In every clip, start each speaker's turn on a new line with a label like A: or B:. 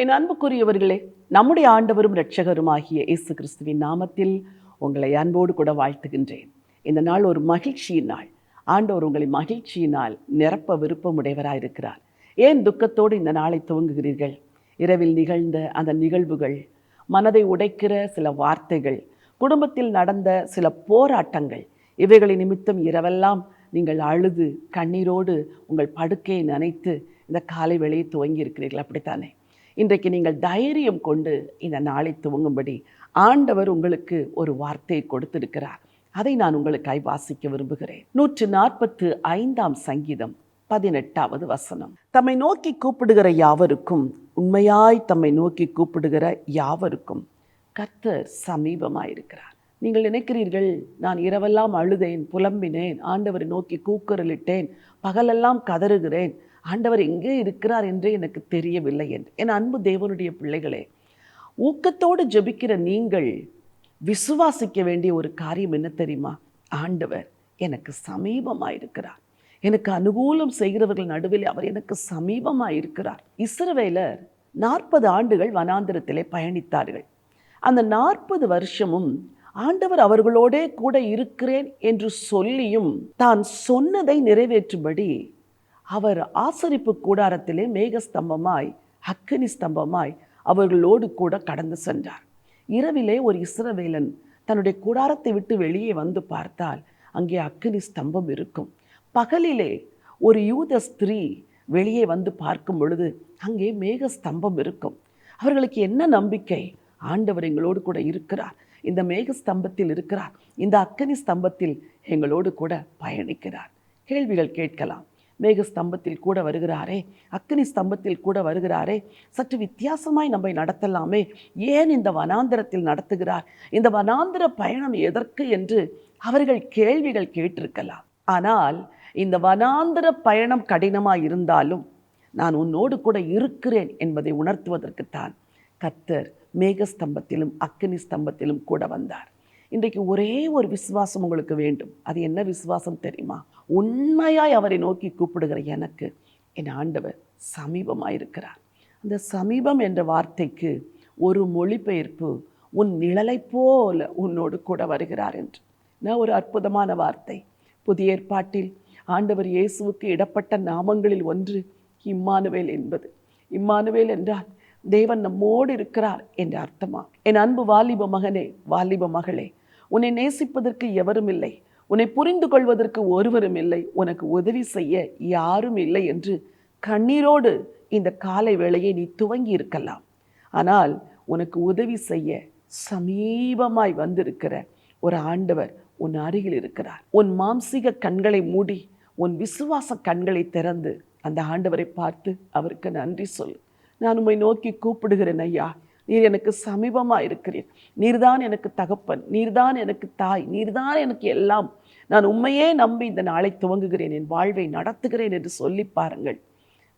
A: என் அன்புக்குரியவர்களே நம்முடைய ஆண்டவரும் இரட்சகருமாகிய இயேசு கிறிஸ்துவின் நாமத்தில் உங்களை அன்போடு கூட வாழ்த்துகின்றேன். இந்த நாள் ஒரு மகிழ்ச்சியின் நாள். ஆண்டவர் உங்களை மகிழ்ச்சியினால் நிரப்ப விருப்பமுடையவராக இருக்கிறார் ஏன் துக்கத்தோடு இந்த நாளை துவங்குகிறீர்கள்? இரவில் நிகழ்ந்த அந்த நிகழ்வுகள் மனதை உடைக்கிற சில வார்த்தைகள் குடும்பத்தில் நடந்த சில போராட்டங்கள் இவைகளை நிமித்தம் இரவெல்லாம் நீங்கள் அழுது கண்ணீரோடு உங்கள் படுக்கையை நனைத்து இந்த காலை வேளையை துவங்கி இருக்கிறீர்கள் அப்படித்தானே? இன்றைக்கு நீங்கள் தைரியம் கொண்டு இந்த நாளை துவங்கும்படி ஆண்டவர் உங்களுக்கு ஒரு வார்த்தையை கொடுத்திருக்கிறார். அதை நான் உங்களுக்காய் வாசிக்க விரும்புகிறேன். நூற்று நாற்பத்து ஐந்தாம் சங்கீதம் பதினெட்டாவது வசனம். தம்மை நோக்கி கூப்பிடுகிற யாவருக்கும் உண்மையாய் தம்மை நோக்கி கூப்பிடுகிற யாவருக்கும் கர்த்தர் சமீபமாயிருக்கிறார். நீங்கள் நினைக்கிறீர்கள் நான் இரவெல்லாம் அழுதேன் புலம்பினேன் ஆண்டவரை நோக்கி கூக்குரலிட்டேன் பகலெல்லாம் கதறுகிறேன் ஆண்டவர் எங்கே இருக்கிறார் என்று எனக்கு தெரியவில்லை என்று. என் அன்பு தேவனுடைய பிள்ளைகளே ஊக்கத்தோடு ஜெபிக்கிற நீங்கள் விசுவாசிக்க வேண்டிய ஒரு காரியம் என்ன தெரியுமா? ஆண்டவர் எனக்கு சமீபமாக இருக்கிறார் எனக்கு அனுகூலம் செய்கிறவர்கள் நடுவில் அவர் எனக்கு சமீபமாக இருக்கிறார் இஸ்ரவேலர் நாற்பது ஆண்டுகள் வனாந்திரத்திலே பயணித்தார்கள். அந்த நாற்பது வருஷமும் ஆண்டவர் அவர்களோடே கூட இருக்கிறேன் என்று சொல்லியும் தான் சொன்னதை நிறைவேற்றும்படி அவர் ஆசரிப்பு கூடாரத்திலே மேகஸ்தம்பமாய் அக்கினி ஸ்தம்பமாய் அவர்களோடு கூட கடந்து சென்றார். இரவிலே ஒரு இஸ்ரவேலன் தன்னுடைய கூடாரத்தை விட்டு வெளியே வந்து பார்த்தால் அங்கே அக்கினி ஸ்தம்பம் இருக்கும். பகலிலே ஒரு யூத ஸ்திரீ வெளியே வந்து பார்க்கும் பொழுது அங்கே மேக ஸ்தம்பம் இருக்கும். அவர்களுக்கு என்ன நம்பிக்கை? ஆண்டவர் எங்களோடு கூட இருக்கிறார். இந்த மேக ஸ்தம்பத்தில் இருக்கிறார். இந்த அக்கனி ஸ்தம்பத்தில் எங்களோடு கூட பயணிக்கிறார். கேள்விகள் கேட்கலாம். மேகஸ்தம்பத்தில் கூட வருகிறாரே அக்னி ஸ்தம்பத்தில் கூட வருகிறாரே. சற்று வித்தியாசமாய் நம்மை நடத்தலாமே. ஏன் இந்த வனாந்திரத்தில் நடத்துகிறார்? இந்த வனாந்திர பயணம் எதற்கு என்று அவர்கள் கேள்விகள் கேட்டிருக்கலாம். ஆனால் இந்த வனாந்திர பயணம் கடினமாக இருந்தாலும் நான் உன்னோடு கூட இருக்கிறேன் என்பதை உணர்த்துவதற்குத்தான் கத்தர் மேகஸ்தம்பத்திலும் அக்னி ஸ்தம்பத்திலும் கூட வந்தார். இன்றைக்கு ஒரே ஒரு விசுவாசம் உங்களுக்கு வேண்டும். அது என்ன விசுவாசம் தெரியுமா? உண்மையாய் அவரை நோக்கி கூப்பிடுகிற எனக்கு என் ஆண்டவர் சமீபமாக இருக்கிறார் அந்த சமீபம் என்ற வார்த்தைக்கு ஒரு மொழிபெயர்ப்பு உன் நிழலை போல உன்னோடு கூட வருகிறார் என்று. நான் ஒரு அற்புதமான வார்த்தை. புதிய ஏற்பாட்டில் ஆண்டவர் இயேசுவுக்கு இடப்பட்ட நாமங்களில் ஒன்று இம்மானுவேல் என்பது. இம்மானுவேல் என்றால் தேவன் நம்மோடு இருக்கிறார் என்ற அர்த்தமா? என் அன்பு வாலிப மகனே வாலிப மகளே உன்னை நேசிப்பதற்கு எவரும் இல்லை. உன்னை புரிந்து கொள்வதற்கு ஒருவரும் இல்லை. உனக்கு உதவி செய்ய யாரும் இல்லை என்று கண்ணீரோடு இந்த காலை வேளையை நீ துவங்கி இருக்கலாம். ஆனால் உனக்கு உதவி செய்ய சமீபமாய் வந்திருக்கிற ஒரு ஆண்டவர் உன் அருகில் இருக்கிறார். உன் மாம்சீக கண்களை மூடி உன் விசுவாச கண்களை திறந்து அந்த ஆண்டவரை பார்த்து அவருக்கு நன்றி சொல் நான் உம்மை நோக்கி கூப்பிடுகிறேன் ஐயா. நீர் எனக்கு சமீபமாக இருக்கிறீர். நீர்தான் எனக்கு தகப்பன் நீர்தான் எனக்கு தாய் நீர்தான் எனக்கு எல்லாம். நான் உண்மையே நம்பி இந்த நாளை துவங்குகிறேன் என் வாழ்வை நடத்துகிறேன் என்று சொல்லி பாருங்கள்.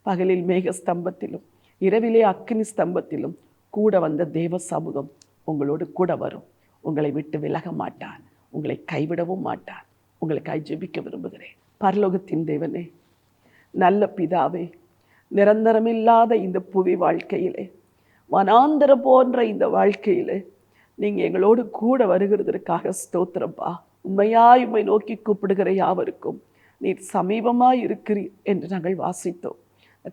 A: பகலில் மேக ஸ்தம்பத்திலும் இரவிலே அக்னி ஸ்தம்பத்திலும் கூட வந்த தேவ சமூகம் உங்களோடு கூட வரும். உங்களை விட்டு விலக மாட்டான் உங்களை கைவிடவும் மாட்டான். உங்களுக்காய் ஜெபிக்க விரும்புகிறேன். பரலோகத்தின் தேவனே நல்ல பிதாவே நிரந்தரமில்லாத இந்த புவி வாழ்க்கையிலே மனாந்திர போன்ற இந்த வாழ்க்கையில் நீங்கள் எங்களோடு கூட வருகிறதற்காக ஸ்தோத்திரப்பா. உண்மையாய் உண்மை நோக்கி கூப்பிடுகிற யாவருக்கும் நீர் சமீபமாக இருக்கிறீர் என்று நாங்கள் வாசித்தோம்.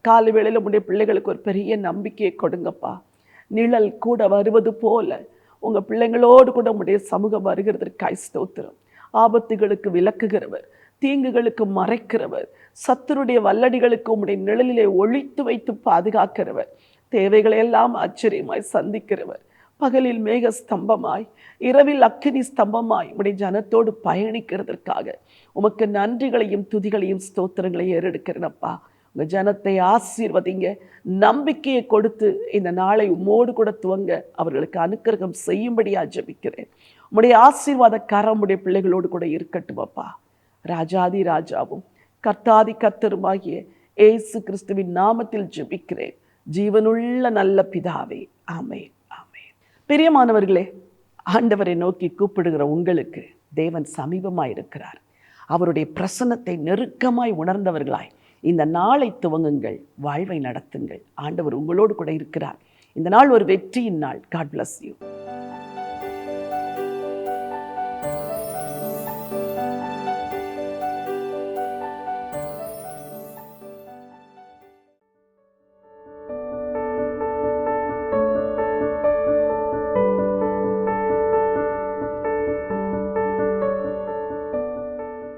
A: காலை வேளையில் உடைய பிள்ளைகளுக்கு ஒரு பெரிய நம்பிக்கையை கொடுங்கப்பா. நிழல் கூட வருவது போல உங்கள் பிள்ளைங்களோடு கூட உடைய சமூகம் வருகிறதற்காய் ஸ்தோத்திரம். ஆபத்துகளுக்கு விளக்குகிறவர் தீங்குகளுக்கு மறைக்கிறவர் சத்துருடைய வல்லடிகளுக்கு உம்முடைய நிழலிலே ஒழித்து வைத்து பாதுகாக்கிறவர் தேவைகளையெல்லாம் ஆச்சரியமாய் சந்திக்கிறவர். பகலில் மேக ஸ்தம்பமாய் இரவில் அக்கினி ஸ்தம்பமாய் உடைய ஜனத்தோடு பயணிக்கிறதற்காக உமக்கு நன்றிகளையும் துதிகளையும் ஸ்தோத்திரங்களையும் ஏறெடுக்கிறேனப்பா உங்க ஜனத்தை ஆசீர்வதிங்க. நம்பிக்கையை கொடுத்து இந்த நாளை உம்மோடு கூட துவங்க அவர்களுக்கு அனுக்கிரகம் செய்யும்படியா ஜெபிக்கிறேன். உம்முடைய ஆசீர்வாத கரம் உடைய பிள்ளைகளோடு கூட இருக்கட்டும் அப்பா. ராஜாதி ராஜாவும் கர்த்தாதி கர்த்தருமாகிய ஏசு கிறிஸ்துவின் நாமத்தில் ஜெபிக்கிறேன். ஜீவனுள்ள நல்ல பிதாவே. ஆமே ஆமே பிரியமானவர்களே ஆண்டவரை நோக்கி கூப்பிடுகிற உங்களுக்கு தேவன் சமீபமாய் இருக்கிறார். அவருடைய பிரசன்னத்தை நெருக்கமாய் உணர்ந்தவர்களாய் இந்த நாளை துவங்குங்கள் வாழ்வை நடத்துங்கள். ஆண்டவர் உங்களோடு கூட இருக்கிறார். இந்த நாள் ஒரு வெற்றியின் நாள். God bless you